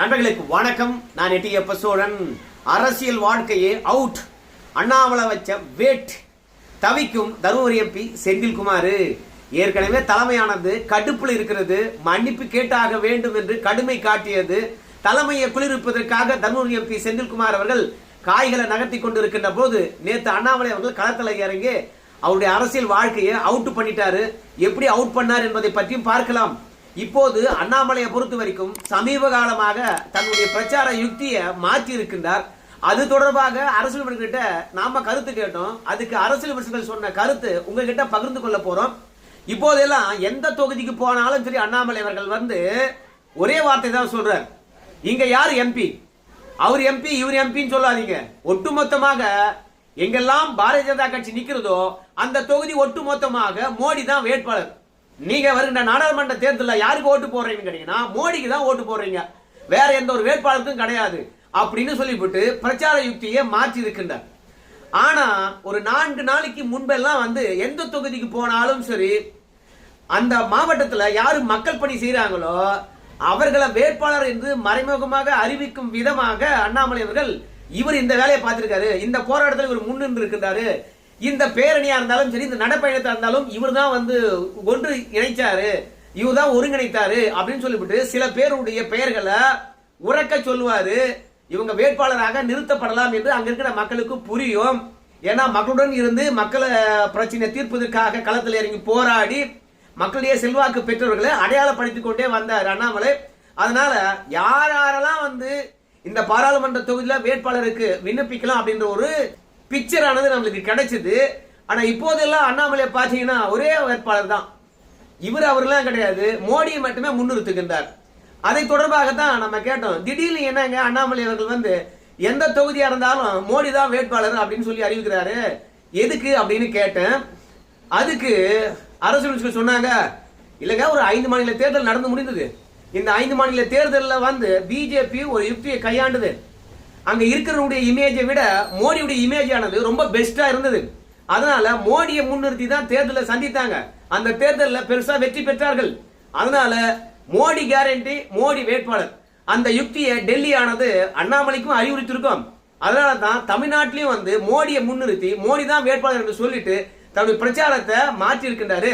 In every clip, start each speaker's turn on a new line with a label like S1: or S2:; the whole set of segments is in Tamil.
S1: நண்பர்களுக்கு வணக்கம். நான் எட்டியப்ப சோழன் அரசியல் வாழ்க்கையே அவுட் அண்ணாமலை வச்ச வேட் தவிக்கும் தருமபுரி எம்பி செந்தில்குமார். ஏற்கனவே தலைமையானது கடுப்பில் இருக்கிறது. மன்னிப்பு கேட்டாக வேண்டும் என்று கடுமை காட்டியது. தலைமையை குளிர்விப்பதற்காக தருமபுரி எம்பி செந்தில்குமார் அவர்கள் காய்களை நகர்த்தி கொண்டிருக்கின்ற போது நேற்று அண்ணாமலை அவர்கள் களத்தில் இறங்கி அவருடைய அரசியல் வாழ்க்கையை அவுட் பண்ணிட்டாரு. எப்படி அவுட் பண்ணார் என்பதை பற்றியும் பார்க்கலாம். இப்போது அண்ணாமலையை பொறுத்த வரைக்கும் சமீப காலமாக தன்னுடைய பிரச்சார யுக்தியை மாற்றி இருக்கின்றார் அது தொடர்பாக அரசியல் விமர்சகர்கிட்ட நாம கருத்து கேட்டோம். அதுக்கு அரசியல் விமர்சகர்கள் சொன்ன கருத்து உங்ககிட்ட பகிர்ந்து கொள்ள போறோம். இப்போதெல்லாம் எந்த தொகுதிக்கு போனாலும் சரி அண்ணாமலை அவர்கள் வந்து ஒரே வார்த்தை தான் சொல்றார். இங்க யார் எம்பி அவர் எம்பி இவர் எம்பின்னு சொல்லாதீங்க. ஒட்டுமொத்தமாக எங்கெல்லாம் பாரதிய ஜனதா கட்சி நிக்கிறதோ அந்த தொகுதி ஒட்டுமொத்தமாக மோடி தான் வேட்பாளர். நீங்க வருகின்ற நாடாளுமன்ற தேர்தலில் யாருக்கு ஓட்டு போடுறீங்கன்னு கேட்டீங்கன்னா மோடிக்கு தான் ஓட்டு போடுறீங்க. வேற எந்த ஒரு வேட்பாளருக்கும் கிடையாது. அப்படின்னு சொல்லிவிட்டு பிரச்சார யுக்தியை மாற்றி இருக்கின்றார் ஆனா ஒரு நான்கு நாளைக்கு முன்பெல்லாம் வந்து எந்த தொகுதிக்கு போனாலும் சரி அந்த மாவட்டத்தில் யாரு மக்கள் பணி செய்யறாங்களோ அவர்களை வேட்பாளர் என்று மறைமுகமாக அறிவிக்கும் விதமாக அண்ணாமலை அவர்கள் இவர் இந்த வேலையை பார்த்திருக்காரு. இந்த போராட்டத்தில் இவர் முன்னின்று இருக்கின்றாரு. இந்த பேரணியா இருந்தாலும் சரி இந்த நடப்பயணத்தை இருந்தாலும் இவர் தான் வந்து ஒன்று இணைச்சாரு. இவர் தான் ஒருங்கிணைத்தாரு அப்படின்னு சொல்லிவிட்டு சில பேருடைய பெயர்களை உறக்க சொல்லுவாரு. இவங்க வேட்பாளராக நிறுத்தப்படலாம் என்று அங்க இருக்கிற மக்களுக்கு புரியும். ஏன்னா மக்களுடன் இருந்து மக்களை பிரச்சனை தீர்ப்பதற்காக களத்தில் இறங்கி போராடி மக்களுடைய செல்வாக்கு பெற்றவர்களை அடையாளப்படுத்திக் கொண்டே வந்தார் அண்ணாமலை. அதனால யார் யாரெல்லாம் வந்து இந்த பாராளுமன்ற தொகுதியில் வேட்பாளருக்கு விண்ணப்பிக்கலாம் அப்படின்ற ஒரு பிக்சர் ஆனது நம்மளுக்கு கிடைச்சது. ஆனா இப்போதெல்லாம் அண்ணாமலையை பார்த்தீங்கன்னா ஒரே வேட்பாளர் தான். இவர் அவர்லாம் கிடையாது. மோடியை மட்டுமே முன்னிறுத்துகின்றார். அதை தொடர்பாக தான் நம்ம கேட்டோம். திடீர்னு என்னங்க அண்ணாமலை அவர்கள் வந்து எந்த தொகுதியா இருந்தாலும் மோடி தான் வேட்பாளர் அப்படின்னு சொல்லி அறிவிக்கிறாரு. எதுக்கு அப்படின்னு கேட்டேன். அதுக்கு அரசு அமைச்சர்கள் சொன்னாங்க இல்லைங்க ஒரு ஐந்து மாநில தேர்தல் நடந்து முடிந்தது. இந்த ஐந்து மாநில தேர்தலில் வந்து பிஜேபி ஒரு யுக்தியை கையாண்டுது. அங்க இருக்கிறவருடைய இமேஜை விட மோடியுடைய இமேஜ் ஆனது ரொம்ப பெஸ்டா இருந்தது. அதனால மோடியை முன்னிறுத்தி தான் தேர்தலை சந்தித்தாங்க. அந்த தேர்தலில் பெருசா வெற்றி பெற்றார்கள். அதனால மோடி கேரண்டி மோடி வேட்பாளர். அந்த யுக்தியை டெல்லி ஆனது அண்ணாமலைக்கும் அறிவுறுத்திருக்கோம் அதனால தான் தமிழ்நாட்டிலையும் வந்து மோடியை முன்னிறுத்தி மோடி தான் வேட்பாளர் என்று சொல்லிட்டு தன்னுடைய பிரச்சாரத்தை மாற்றி இருக்கின்றாரு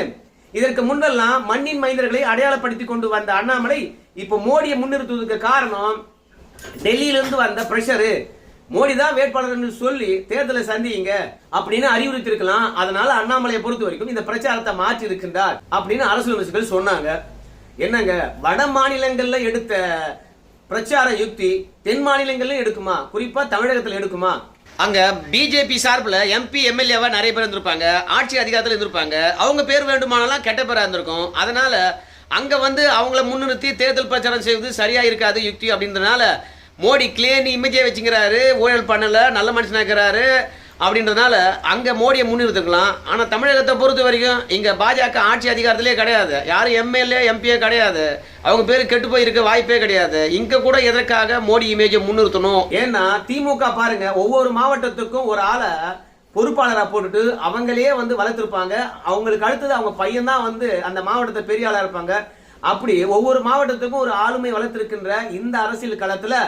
S1: இதற்கு முன்னெல்லாம் மண்ணின் மைந்தர்களை அடையாளப்படுத்தி கொண்டு வந்த அண்ணாமலை இப்போ மோடியை முன்னிறுத்துவதற்கு காரணம் டெல்லியிலிருந்து வந்த ப்ரெஷரு மோடி தான் வேட்பாளர்னு சொல்லி தேர்தலை சந்திங்க அப்படின்னு அறிவுறுத்திருக்கலாம் அதனால அண்ணாமலையை பொறுத்த வரைக்கும் இந்த பிரச்சாரத்தை மாற்றி இருக்கின்றார் அப்படின்னு அரசு விமர்சகர்கள் சொன்னாங்க. என்னங்க வட மாநிலங்கள்ல எடுத்த பிரச்சார யுக்தி தென் மாநிலங்கள்ல எடுக்குமா? குறிப்பா தமிழகத்துல எடுக்குமா? அங்க பிஜேபி சார்பில் எம்பி எம்எல்ஏவா நிறைய பேர் இருந்திருப்பாங்க. ஆட்சி அதிகாரத்தில் இருந்திருப்பாங்க. அவங்க பேர் வேண்டுமானாலும் கெட்ட பேராக இருந்திருக்கும். அதனால அங்க வந்து அவங்கள முன்னிறுத்தி தேர்தல் பிரச்சாரம் செய்வது சரியா இருக்காது யுக்தி அப்படின்றதுனால மோடி கிளியர் இமேஜே வச்சுக்கிறாரு ஊழல் பண்ணலை நல்ல மனுஷனாக இருக்கிறாரு அப்படின்றதுனால அங்கே மோடியை முன்னிறுத்துக்கலாம் ஆனால் தமிழகத்தை பொறுத்த வரைக்கும் இங்கே பாஜக ஆட்சி அதிகாரத்திலே கிடையாது. யாரும் எம்எல்ஏ எம்பியே கிடையாது. அவங்க பேர் கெட்டு போயிருக்க வாய்ப்பே கிடையாது. இங்கே கூட எதற்காக மோடி இமேஜை முன்னிறுத்தணும்? ஏன்னா திமுக பாருங்க ஒவ்வொரு மாவட்டத்துக்கும் ஒரு ஆளை பொறுப்பாளராக போட்டுட்டு அவங்களே வந்து வளர்த்துருப்பாங்க. அவங்களுக்கு அடுத்தது அவங்க பையன்தான் வந்து அந்த மாவட்டத்தை பெரிய ஆளாக இருப்பாங்க. அப்படி ஒவ்வொரு மாவட்டத்துக்கும் ஒரு ஆளுமை வளர்த்திருக்கின்ற இந்த அரசியல் களத்தில்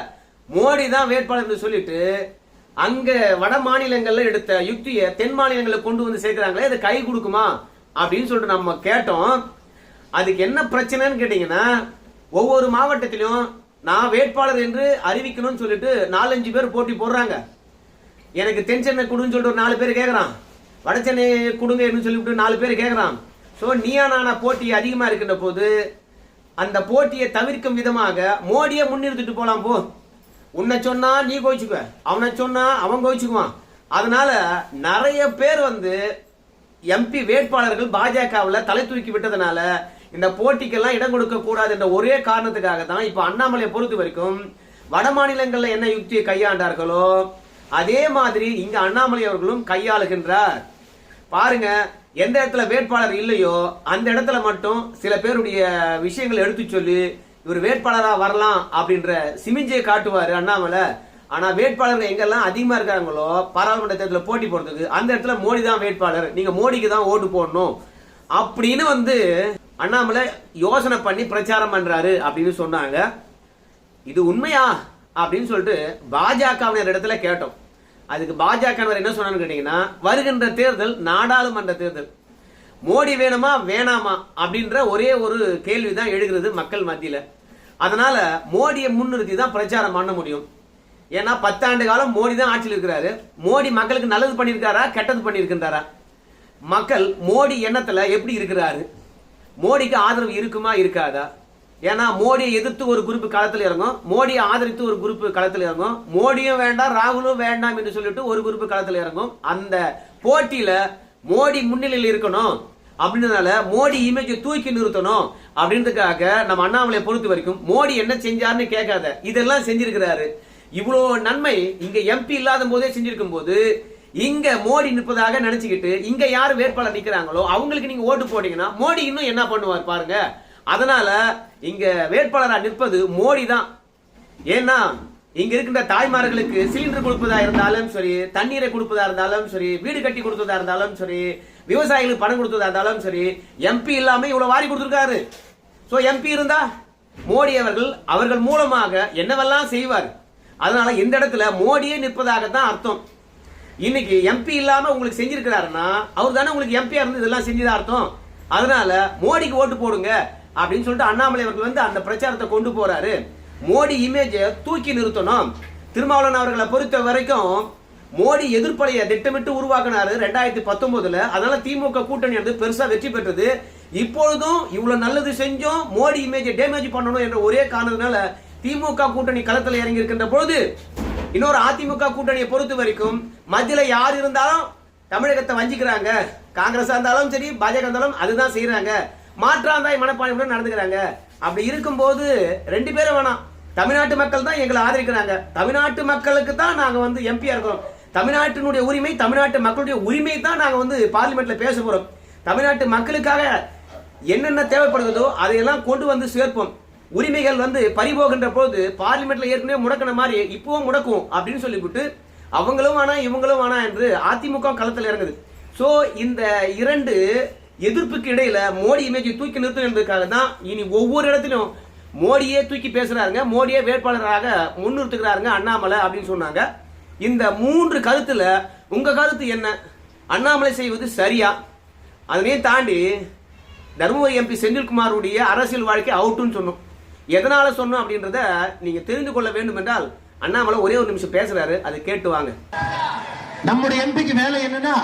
S1: மோடி தான் வேட்பாளர் என்று சொல்லிட்டு அங்க வட மாநிலங்கள்ல எடுத்த யுக்தியை தென் மாநிலங்களில் கொண்டு வந்து சேர்க்கிறாங்களே அது கை கொடுக்குமா அப்படின்னு சொல்லிட்டு நம்ம கேட்டோம். அதுக்கு என்ன பிரச்சனைன்னு கேட்டீங்கன்னா ஒவ்வொரு மாவட்டத்திலும் நான் வேட்பாளர் என்று அறிவிக்கணும்னு சொல்லிட்டு நாலஞ்சு பேர் போட்டி போடுறாங்க. எனக்கு தென் சென்னை கொடுன்னு சொல்லிட்டு ஒரு நாலு பேர் கேட்குறான் வட சென்னை கொடுங்கன்னு சொல்லிவிட்டு நாலு பேர் கேட்குறான் ஸோ நீயா நானா போட்டி அதிகமாக இருக்கின்ற போது அந்த போட்டியை தவிர்க்கும் விதமாக மோடியை முன்னிறுத்திட்டு போலாம் போ. உன்னை சொன்னா நீ கோவிச்சுக்குவ. அவனை சொன்னா அவன் கோவிச்சுக்குவான். அதனால நிறைய பேர் வந்து எம்பி வேட்பாளர்கள் பாஜகவில் தலை தூக்கி விட்டதுனால இந்த போட்டிக்கெல்லாம் இடம் கொடுக்க கூடாது என்ற ஒரே காரணத்துக்காக தான் இப்போ அண்ணாமலையை பொறுத்த வரைக்கும் வட மாநிலங்களில் என்ன யுக்தியை கையாண்டார்களோ அதே மாதிரி இங்க அண்ணாமலை அவர்களும் கையாளுகின்றார். பாருங்க எந்த இடத்துல வேட்பாளர் இல்லையோ அந்த இடத்துல மட்டும் சில பேருடைய விஷயங்களை எடுத்து சொல்லி இவர் வேட்பாளராக வரலாம் அப்படின்ற சிமிஞ்சியை காட்டுவார் அண்ணாமலை. ஆனால் வேட்பாளர்கள் எங்கெல்லாம் அதிகமாக இருக்காங்களோ பாராளுமன்ற தேர்தலில் போட்டி போடுறதுக்கு அந்த இடத்துல மோடி தான் வேட்பாளர். நீங்கள் மோடிக்கு தான் ஓட்டு போடணும் அப்படின்னு வந்து அண்ணாமலை யோசனை பண்ணி பிரச்சாரம் பண்ணுறாரு அப்படின்னு சொன்னாங்க. இது உண்மையா அப்படின்னு சொல்லிட்டு பாஜகவினர் இடத்துல கேட்டோம். அதுக்கு பாஜகவினர் என்ன சொன்னான்னு கேட்டிங்கன்னா வருகின்ற தேர்தல் நாடாளுமன்ற தேர்தல். மோடி வேணுமா வேணாமா அப்படின்ற ஒரே ஒரு கேள்வி தான் எழுகிறது மக்கள் மத்தியில். அதனால மோடியை முன்னிறுத்தி தான் பிரச்சாரம் பண்ண முடியும். ஏன்னா பத்தாண்டு காலம் மோடி தான் ஆட்சியில் இருக்கிறாரு. மோடி மக்களுக்கு நல்லது பண்ணியிருக்காரா கெட்டது பண்ணியிருக்கின்றாரா? மக்கள் மோடி எண்ணத்தில் எப்படி இருக்கிறாரு? மோடிக்கு ஆதரவு இருக்குமா இருக்காதா? ஏன்னா மோடியை எதிர்த்து ஒரு குரூப் களத்தில் இறங்கும். மோடியை ஆதரித்து ஒரு குரூப் களத்தில் இறங்கும். மோடியும் வேண்டாம் ராகுலும் வேண்டாம் என்று சொல்லிட்டு ஒரு குரூப் களத்தில் இறங்கும். அந்த போட்டியில மோடி முன்னிலையில் இருக்கணும். அப்படின்றதுனால மோடி இமேஜை தூக்கி நிறுத்தணும் அப்படின்றதுக்காக நம்ம அண்ணாமலையை பொறுத்த வரைக்கும் மோடி என்ன செஞ்சாருன்னு கேட்காத. இதெல்லாம் செஞ்சிருக்கிறாரு. இவ்வளோ நன்மை இங்க எம்பி இல்லாத போதே செஞ்சிருக்கும் போது இங்க மோடி நிற்பதாக நினைச்சுக்கிட்டு இங்க யார் வேட்பாளர் நிக்கிறாங்களோ அவங்களுக்கு நீங்க ஓட்டு போட்டீங்கன்னா மோடி இன்னும் என்ன பண்ணுவார் பாருங்க. அதனால இங்க வேட்பாளராக நிற்பது மோடி தான். ஏன்னா இங்க இருக்கின்ற தாய்மார்களுக்கு சிலிண்டர் கொடுப்பதா இருந்தாலும் சரி தண்ணீரை கொடுப்பதா இருந்தாலும் சரி வீடு கட்டி கொடுத்ததா இருந்தாலும் சரி விவசாயிகளுக்கு பணம் கொடுத்ததா இருந்தாலும் சரி எம்பி இல்லாம இவ்வளவு வாரி கொடுத்துருக்காரு. ஸோ எம்பி இருந்தா மோடி அவர்கள் அவர்கள் மூலமாக என்னவெல்லாம் செய்வார்? அதனால இந்த இடத்துல மோடியே நிற்பதாக தான் அர்த்தம். இன்னைக்கு எம்பி இல்லாம உங்களுக்கு செஞ்சிருக்கிறாருன்னா அவர் தானே உங்களுக்கு எம்பியா இருந்து இதெல்லாம் செஞ்சதா அர்த்தம்? அதனால மோடிக்கு ஓட்டு போடுங்க அப்படின்னு சொல்லிட்டு அண்ணாமலை அவர்கள் வந்து அந்த பிரச்சாரத்தை கொண்டு போறாரு. மோடி இமேஜை தூக்கி நிறுத்தணும். திருமாவளவன் அவர்களை பொறுத்த வரைக்கும் மோடி எதிர்ப்பலையை திட்டமிட்டு உருவாக்கினாரு ரெண்டாயிரத்தி பத்தொன்பதுல அதனால திமுக கூட்டணி வந்து பெருசா வெற்றி பெற்றது. இப்பொழுதும் இவ்வளவு நல்லது செஞ்சோம் மோடி இமேஜை டேமேஜ் பண்ணணும் என்ற ஒரே காரணத்தினால திமுக கூட்டணி களத்தில் இறங்கி இருக்கின்ற பொழுது இன்னொரு அதிமுக கூட்டணியை பொறுத்த வரைக்கும் மத்தியில யார் இருந்தாலும் தமிழகத்தை வஞ்சிக்கிறாங்க. காங்கிரஸ் இருந்தாலும் சரி பாஜக இருந்தாலும் அதுதான் செய்யறாங்க மாற்றாந்தாய் மனப்பான்மையுடன் நடந்துக்கிறாங்க. அப்படி இருக்கும்போது ரெண்டு பேரும் வேணாம். தமிழ்நாட்டு மக்கள் தான் எங்களை ஆதரிக்கிறாங்க. தமிழ்நாட்டு மக்களுக்கு தான் நாங்க வந்து எம்பியா இருக்கிறோம் தமிழ்நாட்டினுடைய உரிமை தமிழ்நாட்டு மக்களுடைய உரிமை தான் நாங்கள் வந்து பார்லிமெண்ட்ல பேச போறோம். தமிழ்நாட்டு மக்களுக்காக என்னென்ன தேவைப்படுகிறதோ அதையெல்லாம் கொண்டு வந்து சேர்ப்போம். உரிமைகள் வந்து பறிபோகின்ற போது பார்லிமெண்ட்ல ஏற்கனவே முடக்கின மாதிரி இப்பவும் முடக்கும் அப்படின்னு சொல்லிவிட்டு அவங்களும் ஆனா இவங்களும் ஆனா என்று அதிமுக களத்தில் இறங்குது. ஸோ இந்த இரண்டு எதிர்ப்புக்கு இடையில மோடி இமேஜை தூக்கி நிறுத்தும் என்பதற்காக தான் இனி ஒவ்வொரு இடத்திலும் மோடியே தூக்கி பேசுறாருங்க மோடியே வேட்பாளராக முன்னிறுத்துக்கிறாருங்க அண்ணாமலை அப்படின்னு சொன்னாங்க. இந்த மூன்று கருத்துல உங்க கருத்து என்ன? அண்ணாமலை செய்வது சரியா? அதனையும் தாண்டி தருமபுரி எம்பி செந்தில்குமாருடைய அரசியல் வாழ்க்கை அவுட்டுன்னு சொன்னோம். எதனால சொன்னோம் அப்படின்றத நீங்க தெரிந்து கொள்ள வேண்டும் என்றால் அண்ணாமலை ஒரே ஒரு நிமிஷம் பேசுறாரு அதை கேட்டு வாங்க.
S2: நம்முடைய எம்பிக்கு வேலை என்னன்னா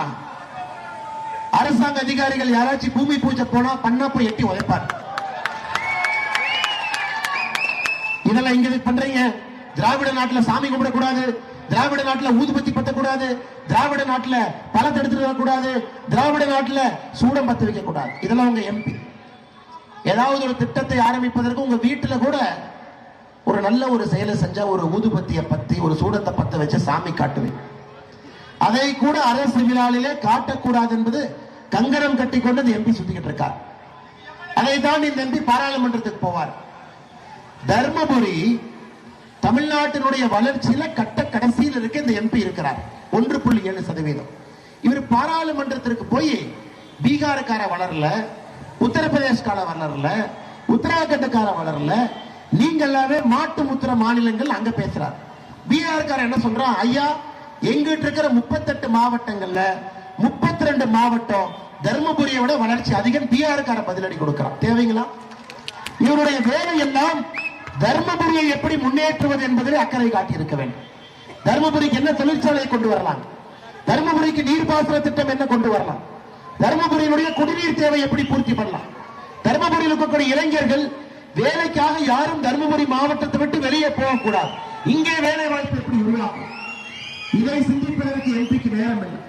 S2: அரசாங்க அதிகாரிகள் யாராச்சும் பூமி பூஜை போனா பண்ணா போய் எட்டி உழைப்பார் இதெல்லாம் இங்க பண்றீங்க? திராவிட நாட்டுல சாமி கும்பிடக்கூடாது. திராவிட நாட்டில் ஊதுபத்தி பத்தக்கூடாது திராவிட நாட்டில் பல எடுத்துட்டு வரக்கூடாது திராவிட நாட்டில் சூடம் பத்து வைக்க கூடாது இதெல்லாம் உங்க எம்பி ஏதாவது ஒரு திட்டத்தை ஆரம்பிப்பதற்கு உங்க வீட்டில் கூட ஒரு நல்ல ஒரு செயலை செஞ்சா ஒரு ஊதுபத்தியை பத்தி ஒரு சூடத்தை பத்த வச்சு சாமி காட்டுவேன். அதை கூட அரசு விழாவிலே காட்டக்கூடாது என்பது கங்கணம் கட்டி கொண்டு எம்பி சுத்திக்கிட்டு இருக்கார். அதை தான் இந்த எம்பி பாராளுமன்றத்துக்கு போவார். தர்மபுரி தமிழ்நாட்டினுடைய வளர்ச்சியில கட்ட கடைசியில் இருக்க இந்த எம்பி இருக்கிறார். ஒன்று புள்ளி ஏழு சதவீதம். இவர் பாராளுமன்றத்திற்கு போய் பீகாருக்கார வளரல உத்தரப்பிரதேஷ்கார வளரல உத்தராகண்டக்கார வளரல நீங்க எல்லாமே மாட்டு முத்திர மாநிலங்கள் அங்க பேசுறார். பீகார்கார என்ன சொல்றான்? ஐயா எங்கிட்ட இருக்கிற முப்பத்தெட்டு மாவட்டங்கள்ல முப்பத்தி ரெண்டு மாவட்டம் தர்மபுரியை விட வளர்ச்சி அதிகம். பீகாருக்கார பதிலடி கொடுக்கிறான். தேவைங்களா? இவருடைய வேலை எல்லாம் தர்மபுரியை எப்படி முன்னேற்றுவது என்பதில் அக்கறை காட்டி இருக்க வேண்டும். தர்மபுரிக்கு என்ன தொழிற்சாலையை கொண்டு வரலாம்? தர்மபுரிக்கு நீர்ப்பாசன திட்டம் என்ன கொண்டு வரலாம்? தர்மபுரியினுடைய குடிநீர் தேவை எப்படி பூர்த்தி பண்ணலாம்? தர்மபுரியில் இருக்கக்கூடிய இளைஞர்கள் வேலைக்காக யாரும் தர்மபுரி மாவட்டத்தை விட்டு வெளியே போகக்கூடாது. இங்கே வேலை வாய்ப்பு எப்படி உருவாகும்? இதை சிந்திப்பதற்கு எம்பிக்கு நேரம் இல்லை.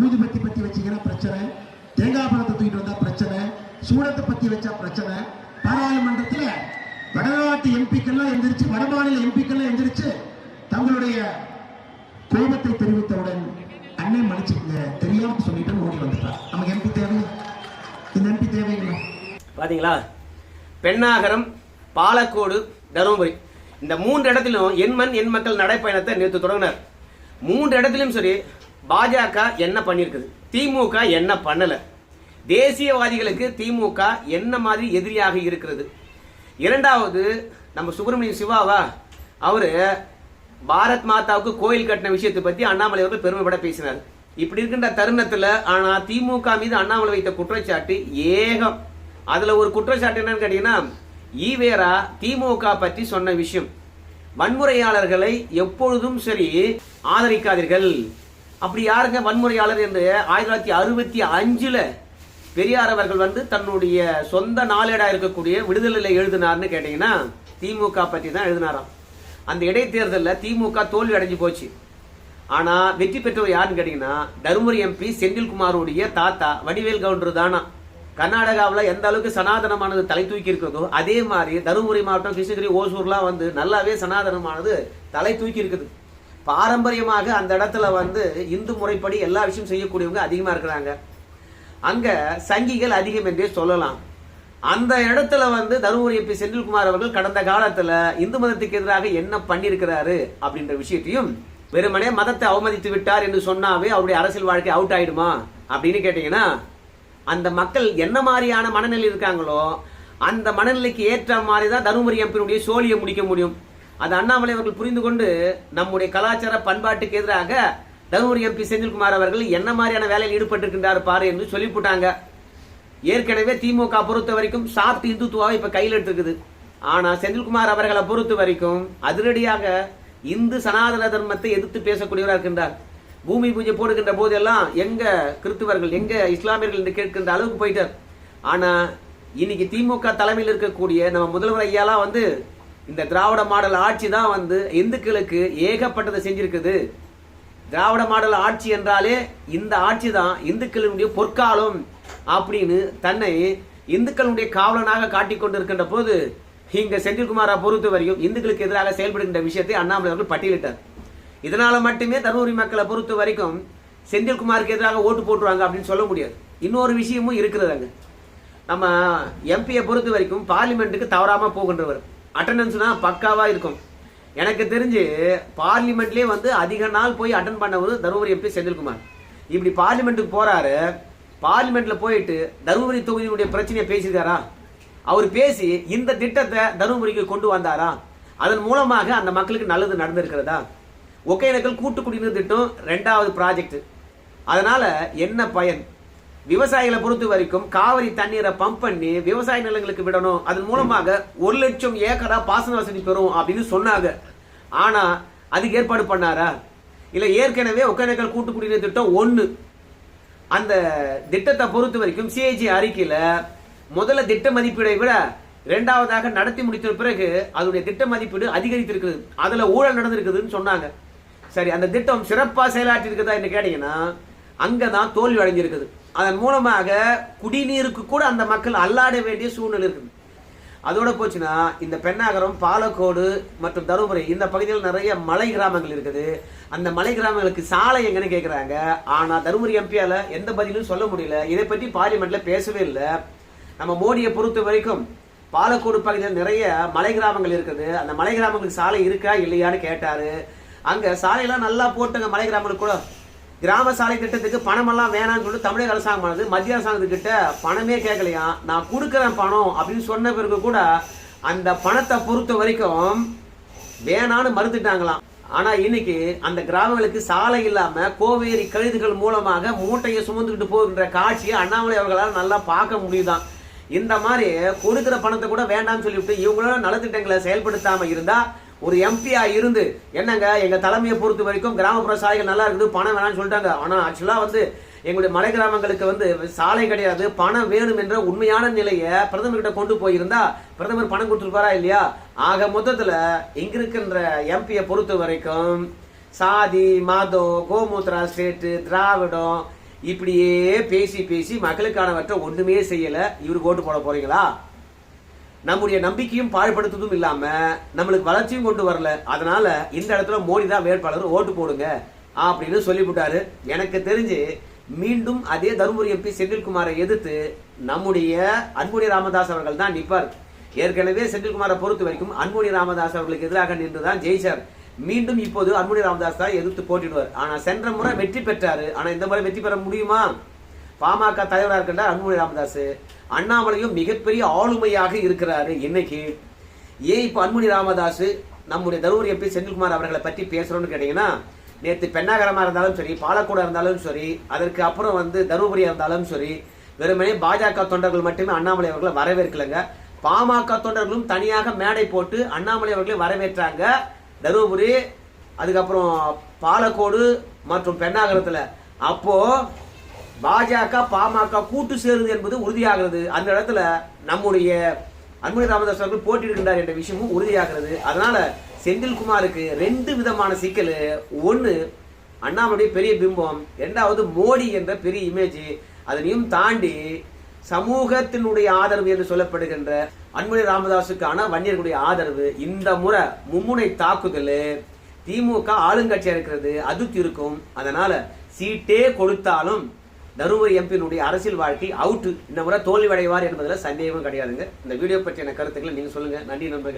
S2: ஊதுபத்தி பத்தி வச்சீங்கன்னா பிரச்சனை. தேங்காய் பழத்தை தூக்கிட்டு வந்தா பிரச்சனை. சூடத்தை பத்தி வச்சா பிரச்சனை. பாராளுமன்றத்தில் எம்பிக்கள்லாம் எந்திரிச்சு வடமாநில எம்பிக்கள்லாம் எந்திரிச்சு தங்களுடைய கோபத்தை தெரிவித்தவுடன் அண்ணே மன்னிச்சுக்கங்க. தெரியாம சொல்லிட்டு ஓடி வந்துட்டார் நமக்கு எம்பி தேவை இந்த எம்பி தேவைங்களா
S1: பாத்தீங்களா? பெண்ணாகரம் பாலக்கோடு தருமபுரி. இந்த மூன்று இடத்திலும் என் மண் என் மக்கள் நடைப்பயணத்தை நேற்று தொடங்கினார். மூன்று இடத்திலும் சரி பாஜக என்ன பண்ணியிருக்குது? திமுக என்ன பண்ணலை? தேசியவாதிகளுக்கு திமுக என்ன மாதிரி எதிரியாக இருக்கிறது? இரண்டாவது நம்ம சுப்பிரமணியம் சிவாவா அவர் பாரத் மாதாவுக்கு கோயில் கட்டின விஷயத்தை பற்றி அண்ணாமலை அவர்கள் பெருமைப்பட பேசினார். இப்படி இருக்கின்ற தருணத்தில் ஆனால் திமுக மீது அண்ணாமலை வைத்த குற்றச்சாட்டு ஏகம். அதில் ஒரு குற்றச்சாட்டு என்னன்னு கேட்டிங்கன்னா ஈவேரா திமுக பற்றி சொன்ன விஷயம். வன்முறையாளர்களை எப்பொழுதும் சரி ஆதரிக்காதீர்கள். அப்படி யாருங்க வன்முறையாளர் என்று ஆயிரத்தி தொள்ளாயிரத்தி அறுபத்தி அஞ்சில் பெரியார் அவர்கள் வந்து தன்னுடைய சொந்த நாளேடாக இருக்கக்கூடிய விடுதலையில் எழுதினார்னு கேட்டிங்கன்னா திமுக பற்றி தான் எழுதினாராம். அந்த இடைத்தேர்தலில் திமுக தோல்வி அடைஞ்சு போச்சு. ஆனால் வெற்றி பெற்றவர் யாருன்னு கேட்டிங்கன்னா தருமபுரி எம்பி செந்தில்குமாருடைய தாத்தா வடிவேல் கவுண்டர் தானா. கர்நாடகாவில் எந்த அளவுக்கு சனாதனமானது தலை தூக்கி இருக்கிறதோ அதே மாதிரி தருமபுரி மாவட்டம் கிருஷ்ணகிரி ஓசூர்லாம் வந்து நல்லாவே சனாதனமானது தலை தூக்கி இருக்குது. பாரம்பரியமாக அந்த இடத்துல வந்து இந்து முறைப்படி எல்லா விஷயம் செய்யக்கூடியவங்க அதிகமாக இருக்கிறாங்க. அங்கே சங்கிகள் அதிகம் என்றே சொல்லலாம். அந்த இடத்துல வந்து தருமபுரி எம்பி செந்தில்குமார் அவர்கள் கடந்த காலத்துல இந்து மதத்துக்கு எதிராக என்ன பண்ணியிருக்கிறாரு அப்படின்ற விஷயத்தையும் வெறுமனே மதத்தை அவமதித்து விட்டார் என்று சொன்னாவே அவருடைய அரசியல் வாழ்க்கை அவுட் ஆயிடுமா அப்படின்னு கேட்டீங்கன்னா அந்த மக்கள் என்ன மாதிரியான மனநிலை இருக்காங்களோ அந்த மனநிலைக்கு ஏற்ற மாதிரி தான் தருமபுரி எம்பியினுடைய சோழியை முடிக்க முடியும். அது அண்ணாமலை அவர்கள் புரிந்து கொண்டு நம்முடைய கலாச்சார பண்பாட்டுக்கு எதிராக தருமபுரி எம்பி செந்தில்குமார் அவர்கள் என்ன மாதிரியான வேலையில் ஈடுபட்டிருக்கின்றார் பாரு என்று சொல்லிவிட்டாங்க. ஏற்கனவே திமுக பொறுத்த வரைக்கும் சாப்ட் இந்துத்துவாவை இப்போ கையில் எடுத்துருக்குது. ஆனால் செந்தில்குமார் அவர்களை பொறுத்த வரைக்கும் அதிரடியாக இந்து சனாதன தர்மத்தை எதிர்த்து பேசக்கூடியவராக இருக்கின்றார். பூமி பூஜை போடுகின்ற போதெல்லாம் எங்க கிறிஸ்துவர்கள் எங்க இஸ்லாமியர்கள் என்று கேட்கின்ற அளவுக்கு போயிட்டார். ஆனால் இன்னைக்கு திமுக தலைமையில் இருக்கக்கூடிய நம்ம முதல்வர் ஐயாலாம் வந்து இந்த திராவிட மாடல் ஆட்சி தான் வந்து இந்துக்களுக்கு ஏகப்பட்டதை செஞ்சிருக்குது. திராவிட மாடல் ஆட்சி என்றாலே இந்த ஆட்சி தான் இந்துக்களினுடைய பொற்காலம். அப்படின்னு தன்னை இந்துக்களுடைய காவலனாக காட்டிக்கொண்டிருக்கின்ற போது இங்க செந்தில்குமாரா பொறுத்த வரையும் இந்துக்களுக்கு எதிராக செயல்படுகின்ற விஷயத்தை அண்ணாமலை அவர்கள் பட்டியலிட்டார். இதனால மட்டுமே தருமபுரி மக்களை பொறுத்த வரைக்கும் செந்தில்குமாருக்கு எதிராக ஓட்டு போட்டுருவாங்க அப்படின்னு சொல்ல முடியாது. இன்னொரு விஷயமும் இருக்கிறது அங்க. நம்ம எம்பியை பொறுத்த வரைக்கும் பார்லிமெண்ட்டுக்கு தவறாம போகின்றவர். அட்டண்டன்ஸ்னா பக்காவா இருக்கும். எனக்கு தெரிஞ்சு பார்லிமெண்ட்லேயே வந்து அதிக நாள் போய் அட்டன் பண்ணவர் தருமபுரி எம்பி செந்தில்குமார். இப்படி பார்லிமெண்ட்டுக்கு போறாரு பார்லிமெண்ட்டில் போயிட்டு தருமபுரி தொகுதியினுடைய பிரச்சனையை பேசியிருக்காரா? அவர் பேசி இந்த திட்டத்தை தருமபுரிக்கு கொண்டு வந்தாரா? அதன் மூலமாக அந்த மக்களுக்கு நல்லது நடந்திருக்கிறதா? ஒகேனக்கல் கூட்டு குடிநீர் திட்டம் ரெண்டாவது ப்ராஜெக்ட் அதனால் என்ன பயன்? விவசாயிகளை பொறுத்த வரைக்கும் காவிரி தண்ணீரை பம்ப் பண்ணி விவசாய நிலங்களுக்கு விடணும். அதன் மூலமாக ஒரு லட்சம் ஏக்கரா பாசன வசதி பெறும் அப்படின்னு சொன்னாங்க. ஆனால் அதுக்கு ஏற்பாடு பண்ணாரா? இல்லை ஏற்கனவே ஒகேனக்கல் கூட்டு குடிநீர் திட்டம் ஒன்று அந்த திட்டத்தை பொறுத்த வரைக்கும் சிஐஜி அறிக்கையில் முதல்ல திட்ட மதிப்பீடை விட இரண்டாவதாக நடத்தி முடித்த பிறகு அதனுடைய திட்ட மதிப்பீடு அதிகரித்திருக்குது அதில் ஊழல் நடந்திருக்குதுன்னு சொன்னாங்க. சரி அந்த திட்டம் சிறப்பாக செயலாற்றி இருக்குதா என்று கேட்டீங்கன்னா அங்கதான் தோல்வி அடைஞ்சிருக்குது. அதன் மூலமாக குடிநீருக்கு கூட அந்த மக்கள் அல்லாட வேண்டிய சூழ்நிலை இருக்குது. அதோட போச்சுன்னா இந்த பெண்ணாகரம் பாலக்கோடு மற்றும் தருமபுரி இந்த பகுதியில் நிறைய மலை கிராமங்கள் இருக்குது. அந்த மலை கிராமங்களுக்கு சாலை எங்கன்னு கேட்குறாங்க ஆனால் தருமபுரி எம்பியால எந்த பதிலும் சொல்ல முடியல. இதை பற்றி பார்லிமெண்ட்ல பேசவே இல்லை. நம்ம மோடியை பொறுத்த வரைக்கும் பாலக்கோடு பகுதியில் நிறைய மலை கிராமங்கள் இருக்குது. அந்த மலை கிராமங்களுக்கு சாலை இருக்கா இல்லையான்னு கேட்டாரு. அங்கே சாலையெல்லாம் நல்லா போட்டுங்க மலை கிராமங்களுக்கு கூட. கிராம சாலை திட்டத்துக்கு பணமெல்லாம் வேணாம்னு சொல்லிட்டு தமிழக அரசாங்கமானது மத்திய அரசாங்கத்துக்கிட்ட பணமே கேட்கலையா? நான் கொடுக்குறேன் பணம் அப்படின்னு சொன்ன பிறகு கூட அந்த பணத்தை பொறுத்த வரைக்கும் வேணான்னு மறுத்துட்டாங்களாம். ஆனால் இன்னைக்கு அந்த கிராமங்களுக்கு சாலை இல்லாமல் கோவேரி கழுதுகள் மூலமாக மூட்டையை சுமந்துக்கிட்டு போகின்ற காட்சியை அண்ணாமலை அவர்களால் நல்லா பார்க்க முடியுதான். இந்த மாதிரி கொடுக்குற பணத்தை கூட வேண்டாம்னு சொல்லிவிட்டு இவங்களோட நலத்திட்டங்களை செயல்படுத்தாமல் இருந்தால் ஒரு எம்பியா இருந்து என்னங்க எங்க தலைமையை பொறுத்த வரைக்கும் கிராமப்புற சாலைகள் நல்லா இருக்குது பணம் வேணாம்னு சொல்லிட்டாங்க. ஆனா ஆக்சுவலா வந்து எங்களுடைய மலை கிராமங்களுக்கு வந்து சாலை கிடையாது பணம் வேணும் என்ற உண்மையான நிலையை பிரதமர்கிட்ட கொண்டு போயிருந்தா பிரதமர் பணம் கொடுத்துருப்பாரா இல்லையா? ஆக மொத்தத்துல இங்க இருக்கின்ற எம்பியை பொறுத்த வரைக்கும் சாதி மாதோ கோமூத்ரா ஸ்டேட்டு திராவிடம் இப்படியே பேசி பேசி மக்களுக்கானவற்றை ஒன்றுமே செய்யலை. இவருக்கு ஓட்டு போட போறீங்களா? நம்முடைய நம்பிக்கையும் பாழ்படுத்துவதும் இல்லாம நம்மளுக்கு வளர்ச்சியும் கொண்டு வரல. அதனால இந்த இடத்துல மோடி தான் வேட்பாளர் ஓட்டு போடுங்க அப்படின்னு சொல்லிவிட்டாரு. எனக்கு தெரிஞ்சு மீண்டும் அதே தருமபுரி எம்பி செந்தில்குமாரை எதிர்த்து நம்முடைய அன்புடைய ராமதாஸ் அவர்கள் தான் நிற்பார் ஏற்கனவே செந்தில்குமாரை பொறுத்த வரைக்கும் அன்புடைய ராமதாஸ் அவர்களுக்கு எதிராக நின்று தான் ஜெயிச்சார். மீண்டும் இப்போது அன்புடைய ராமதாஸ் தான் எதிர்த்து போட்டிடுவார். ஆனா சென்ற முறை வெற்றி பெற்றாரு. ஆனா இந்த முறை வெற்றி பெற முடியுமா? பாமக தலைவராக இருக்கின்ற அன்புடைய ராமதாஸ் அண்ணாமலையும் மிகப்பெரிய ஆளுமையாக இருக்கிறாரு. இன்னைக்கு ஏன் இப்போ அன்புமணி ராமதாஸ் நம்முடைய தருமபுரி எம்பி செந்தில்குமார் அவர்களை பற்றி பேசுகிறோன்னு கேட்டிங்கன்னா நேற்று பெண்ணாகரமாக இருந்தாலும் சரி பாலக்கூட இருந்தாலும் சரி அதற்கு அப்புறம் வந்து தருமபுரியாக இருந்தாலும் சரி வெறுமனே பாஜக தொண்டர்கள் மட்டுமே அண்ணாமலை அவர்களை வரவேற்கலைங்க. பாமக தொண்டர்களும் தனியாக மேடை போட்டு அண்ணாமலை அவர்களை வரவேற்றாங்க. தருமபுரி அதுக்கப்புறம் பாலக்கோடு மற்றும் பெண்ணாகரத்தில். அப்போது பாஜக பாமக கூட்டு சேருது என்பது உறுதியாகிறது. அந்த இடத்துல நம்முடைய அன்புமணி ராமதாஸ் அவர்கள் போட்டியிடுகின்றார் என்ற விஷயமும் உறுதியாகிறது. அதனால செந்தில்குமாருக்கு ரெண்டு விதமான சிக்கல். ஒன்று அண்ணாமலை பெரிய பிம்பம் இரண்டாவது மோடி என்ற பெரிய இமேஜ் அதனையும் தாண்டி சமூகத்தினுடைய ஆதரவு என்று சொல்லப்படுகின்ற அன்புமணி ராமதாஸுக்கான வன்னியர்களுடைய ஆதரவு. இந்த முறை மும்முனை தாக்குதல். திமுக ஆளுங்கட்சியாக இருக்கிறது அதிருப்தி இருக்கும். அதனால சீட்டே கொடுத்தாலும் தருமபுரி எம்பியினுடைய அரசியல் வாழ்க்கை அவுட்டு இந்த முறை தோல்வி அடைவார் என்பதில் சந்தேகமும் கிடையாதுங்க. இந்த வீடியோ பற்றியான கருத்துக்களை நீங்க சொல்லுங்க. நன்றி நண்பர்கள்.